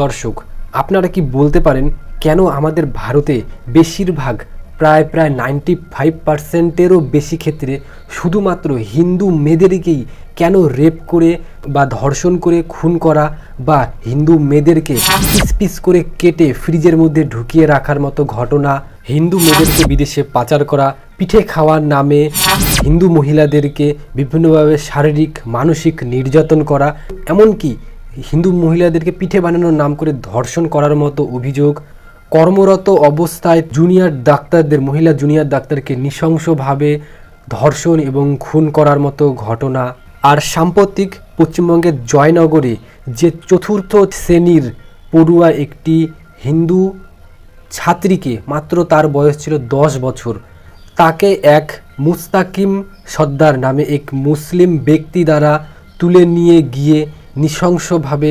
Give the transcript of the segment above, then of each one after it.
দর্শক, আপনারা কি বলতে পারেন কেন আমাদের ভারতে বেশিরভাগ প্রায় প্রায় নাইনটি ফাইভ পার্সেন্টেরও বেশি ক্ষেত্রে শুধুমাত্র হিন্দু মেয়েদেরকেই কেন রেপ করে বা ধর্ষণ করে, খুন করা বা হিন্দু মেয়েদেরকে পিস পিস করে কেটে ফ্রিজের মধ্যে ঢুকিয়ে রাখার মতো ঘটনা, হিন্দু মেয়েদেরকে বিদেশে পাচার করা, পিঠে খাওয়ার নামে হিন্দু মহিলাদেরকে বিভিন্নভাবে শারীরিক, মানসিক নির্যাতন করা, এমনকি হিন্দু মহিলাদেরকে পিঠে বানানোর নাম করে ধর্ষণ করার মতো অভিযোগ, কর্মরত অবস্থায় জুনিয়র ডাক্তারদের, মহিলা জুনিয়র ডাক্তারকে নৃশংসভাবে ধর্ষণ এবং খুন করার মতো ঘটনা। আর সাম্প্রতিক পশ্চিমবঙ্গের জয়নগরে যে চতুর্থ শ্রেণির পড়ুয়া একটি হিন্দু ছাত্রীকে, মাত্র তার বয়স ছিল দশ বছর, তাকে এক মুস্তাকিম সর্দার নামে এক মুসলিম ব্যক্তি দ্বারা তুলে নিয়ে গিয়ে নৃশংসভাবে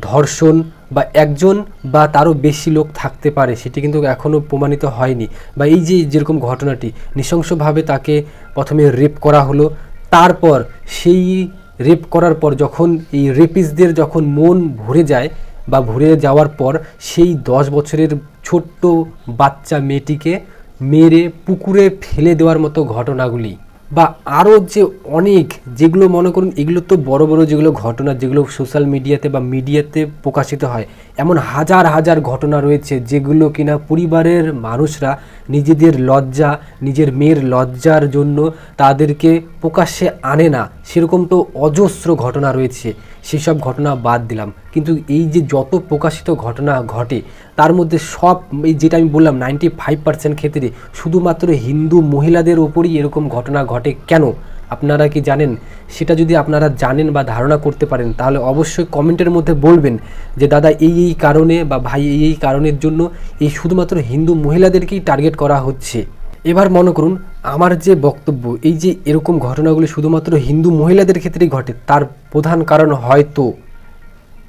ধর্ষণ বা একজন বা তারও বেশি লোক থাকতে পারে, সেটি কিন্তু এখনও প্রমাণিত হয়নি। বা এই যে যেরকম ঘটনাটি, নৃশংসভাবে তাকে প্রথমে রেপ করা হলো, তারপর সেই রেপ করার পর যখন এই রেপিসদের যখন মন ভরে যায় বা ভরে যাওয়ার পর, সেই দশ বছরের ছোট্ট বাচ্চা মেয়েটিকে মেরে পুকুরে ফেলে দেওয়ার মতো ঘটনাগুলি। বা আরও যে অনেক যেগুলো মনে করুন, এগুলো তো বড় বড় যেগুলো ঘটনা, যেগুলো সোশ্যাল মিডিয়াতে বা মিডিয়াতে প্রকাশিত হয়, এমন হাজার হাজার ঘটনা রয়েছে যেগুলো কিনা পরিবারের মানুষরা নিজেদের লজ্জা, নিজের মেয়ের লজ্জার জন্য তাদেরকে প্রকাশ্যে আনে না। সেরকম তো অজস্র ঘটনা রয়েছে। সেসব ঘটনা বাদ দিলাম। কিন্তু এই যে যত প্রকাশিত ঘটনা ঘটে, তার মধ্যে সব এই যেটা আমি বললাম নাইনটি ফাইভ পার্সেন্ট ক্ষেত্রে শুধুমাত্র হিন্দু মহিলাদের ওপরই এরকম ঘটনা ঘটে কেন? আপনারা কি জানেন? সেটা যদি আপনারা জানেন বা ধারণা করতে পারেন, তাহলে অবশ্যই কমেন্টের মধ্যে বলবেন যে, দাদা, এই এই কারণে বা ভাই, এই এই কারণের জন্য এই শুধুমাত্র হিন্দু মহিলাদেরকেই টার্গেট করা হচ্ছে। এবার মনে করুন, আমার যে বক্তব্য, এই যে এরকম ঘটনাগুলি শুধুমাত্র হিন্দু মহিলাদের ক্ষেত্রেই ঘটে, তার প্রধান কারণ হয়তো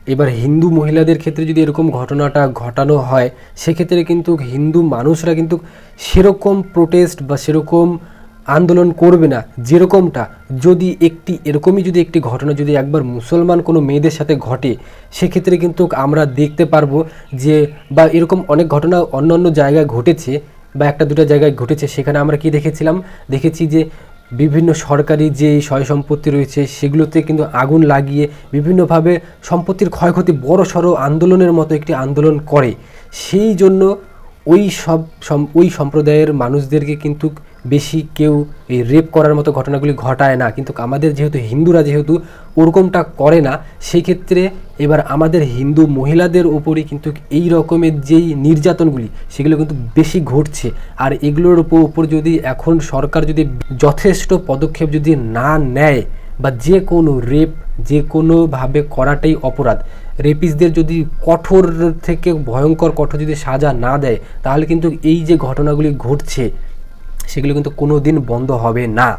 এবার হিন্দু মহিলাদের ক্ষেত্রে যদি এরকম ঘটনাটা ঘটানো হয়, সেক্ষেত্রে কিন্তু হিন্দু মানুষরা কিন্তু সেরকম প্রোটেস্ট বা সেরকম আন্দোলন করবে না, যেরকমটা যদি একটি, এরকমই যদি একটি ঘটনা যদি একবার মুসলমান কোনো মেয়েদের সাথে ঘটে, সেক্ষেত্রে কিন্তু আমরা দেখতে পারব যে, বা এরকম অনেক ঘটনা অন্য অন্য জায়গায় ঘটেছে বা একটা দুটো জায়গায় ঘটেছে, সেখানে আমরা কি দেখেছিলাম? দেখেছি যে বিভিন্ন সরকারি যে সয় সম্পত্তি রয়েছে, সেগুলোতে কিন্তু আগুন লাগিয়ে বিভিন্নভাবে সম্পত্তির ক্ষয়ক্ষতি বড় সড়ো আন্দোলনের মতো একটি আন্দোলন করে। সেই জন্য ওই সব ওই সম্প্রদায়ের মানুষদেরকে কিন্তু বেশি কেউ এই রেপ করার মতো ঘটনাগুলি ঘটায় না। কিন্তু আমাদের যেহেতু হিন্দুরা যেহেতু ওরকমটা করে না, সেই ক্ষেত্রে এবার আমাদের হিন্দু মহিলাদের ওপরই কিন্তু এই রকমের যেই নির্যাতনগুলি, সেগুলো কিন্তু বেশি ঘটছে। আর এগুলোর উপর যদি এখন সরকার যদি যথেষ্ট পদক্ষেপ যদি না নেয় বা যে কোনো রেপ যে কোনোভাবে করাটাই অপরাধ রেপিসদের যদি কঠোর থেকে ভয়ঙ্কর কঠোর যদি সাজা না দেয়, তাহলে কিন্তু এই যে ঘটনাগুলি ঘটছে সেগুলো কিন্তু কোনো দিন বন্ধ হবে না।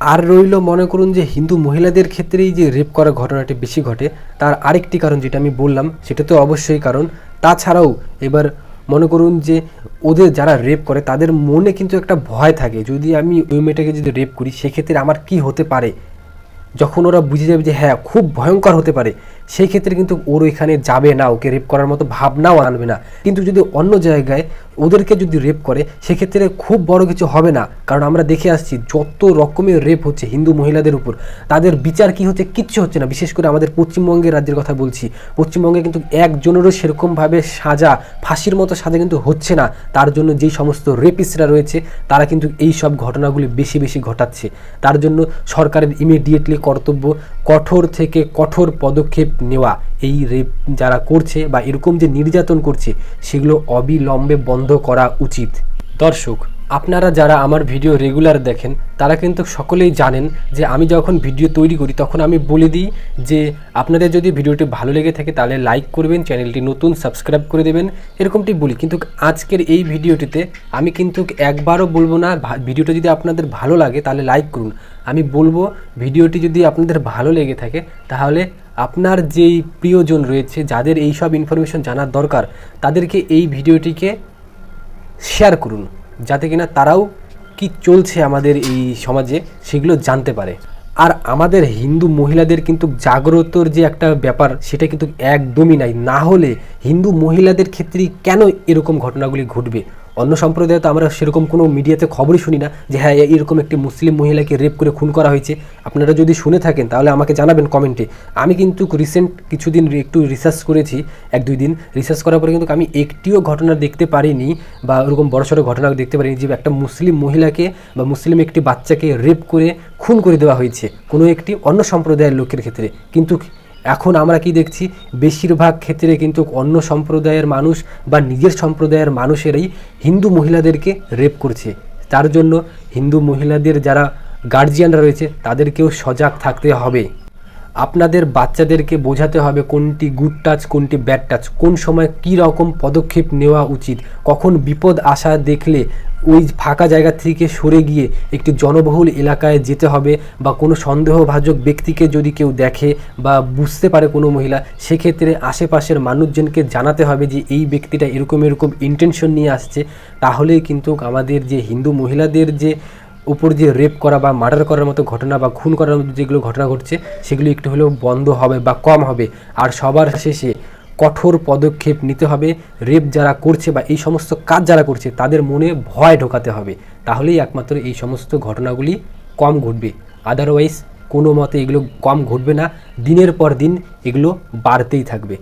আর রইল মনে করুন যে হিন্দু মহিলাদের ক্ষেত্রেই যে রেপ করার ঘটনাটি বেশি ঘটে, তার আরেকটি কারণ যেটা আমি বললাম, সেটা তো অবশ্যই কারণ তাছাড়াও এবার মনে করুন যে ওদের যারা রেপ করে, তাদের মনে কিন্তু একটা ভয় থাকে, যদি আমি ওই মেয়েটাকে যদি রেপ করি, সেক্ষেত্রে আমার কি হতে পারে? যখন ওরা বুঝে যাবে যে হ্যাঁ খুব ভয়ঙ্কর হতে পারে। সেই ক্ষেত্রে কিন্তু ওর ওইখানে যাবে না, ওকে রেপ করার মতো ভাবনাও আনবে না। কিন্তু যদি অন্য জায়গায় ওদেরকে যদি রেপ করে, সেক্ষেত্রে খুব বড় কিছু হবে না। কারণ আমরা দেখে আসছি, যত রকমের রেপ হচ্ছে হিন্দু মহিলাদের উপর, তাদের বিচার কি হচ্ছে কিচ্ছু হচ্ছে না। বিশেষ করে আমাদের পশ্চিমবঙ্গের রাজ্যের কথা বলছি। পশ্চিমবঙ্গে কিন্তু একজনেরও সেরকমভাবে সাজা, ফাঁসির মতো সাজা কিন্তু হচ্ছে না। তার জন্য যেই সমস্ত রেপিস্টরা রয়েছে, তারা কিন্তু এই সব ঘটনাগুলি বেশি বেশি ঘটাচ্ছে। তার জন্য সরকারের ইমিডিয়েটলি কর্তব্য, কঠোর থেকে কঠোর পদক্ষেপ নেওয়া, এই রেপ যারা করছে বা এরকম যে নির্যাতন করছে, সেগুলো অবিলম্বে বন্ধ করা উচিত। দর্শক আপনারা যারা আমার ভিডিও রেগুলার দেখেন, তারা কিন্তু সকলেই জানেন যে আমি যখন ভিডিও তৈরি করি, তখন আমি বলে দিই যে আপনাদের যদি ভিডিওটি ভালো লেগে থাকে, তাহলে লাইক করবেন, চ্যানেলটি নতুন সাবস্ক্রাইব করে দেবেন, এরকমটি বলি। কিন্তু আজকের এই ভিডিওটিতে আমি কিন্তু একবারও বলব না ভিডিওটা যদি আপনাদের ভালো লাগে, তাহলে লাইক করুন। আমি বলব, ভিডিওটি যদি আপনাদের ভালো লেগে থাকে, তাহলে আপনার যেই প্রিয়জন রয়েছে, যাদের এই সব ইনফরমেশন জানার দরকার, তাদেরকে এই ভিডিওটিকে শেয়ার করুন। যাতে কিনা তারাও কি চলছে আমাদের এই সমাজে সেগুলো জানতে পারে। আর আমাদের হিন্দু মহিলাদের কিন্তু জাগ্রতর যে একটা ব্যাপার, সেটা কিন্তু একদমই নাই। না হলে হিন্দু মহিলাদের ক্ষেত্রে কেন এরকম ঘটনাগুলি ঘটবে? অন্য সম্প্রদায়ে তো আমরা সেরকম কোনো মিডিয়াতে খবরই শুনি না যে হ্যাঁ এরকম একটি মুসলিম মহিলাকে রেপ করে খুন করা হয়েছে। আপনারা যদি শুনে থাকেন, তাহলে আমাকে জানাবেন কমেন্টে আমি কিন্তু রিসেন্ট কিছুদিন একটু রিসার্চ করেছি, এক দুই দিন। রিসার্চ করার পরে কিন্তু আমি একটিও ঘটনা দেখতে পারিনি বা ওরকম বড়সড় ঘটনা দেখতে পারিনি যে একটা মুসলিম মহিলাকে বা মুসলিম একটি বাচ্চাকে রেপ করে খুন করে দেওয়া হয়েছে। কোনো একটি অন্য সম্প্রদায়ের লোকের ক্ষেত্রে। কিন্তু এখন আমরা কি দেখছি? বেশিরভাগ ক্ষেত্রে কিন্তু অন্য সম্প্রদায়ের মানুষ বা নিজের সম্প্রদায়ের মানুষেরাই হিন্দু মহিলাদেরকে রেপ করছে। তার জন্য হিন্দু মহিলাদের যারা গার্জিয়ানরা রয়েছে, তাদেরকেও সজাগ থাকতে হবে। আপনাদের বাচ্চাদেরকে বোঝাতে হবে কোনটি গুড টাচ কোনটি ব্যাড টাচ কোন সময় কী রকম পদক্ষেপ নেওয়া উচিত, কখন বিপদ আসা দেখলে ওই ফাঁকা জায়গা থেকে সরে গিয়ে একটি জনবহুল এলাকায় যেতে হবে বা কোনো সন্দেহভাজক ব্যক্তিকে যদি কেউ দেখে বা বুঝতে পারে কোনো মহিলা, সেক্ষেত্রে আশেপাশের মানুষজনকে জানাতে হবে যে এই ব্যক্তিটা এরকম এরকম ইন্টেনশন নিয়ে আসছে। তাহলেই কিন্তু আমাদের যে হিন্দু মহিলাদের যে উপর দিয়ে রেপ করা বা মার্ডার করার মতো ঘটনা বা খুন করার মতো যেগুলো ঘটনা ঘটছে, সেগুলো একটু হলেও বন্ধ হবে বা কম হবে। আর সবার শেষে কঠোর পদক্ষেপ নিতে হবে। রেপ যারা করছে বা এই সমস্ত কাজ যারা করছে, তাদের মনে ভয় ঢোকাতে হবে। তাহলেই একমাত্র এই সমস্ত ঘটনাগুলি কম ঘটবে। আদারওয়াইজ কোনো মতে এগুলো কম ঘটবে না। দিনের পর দিন এগুলো বাড়তেই থাকবে।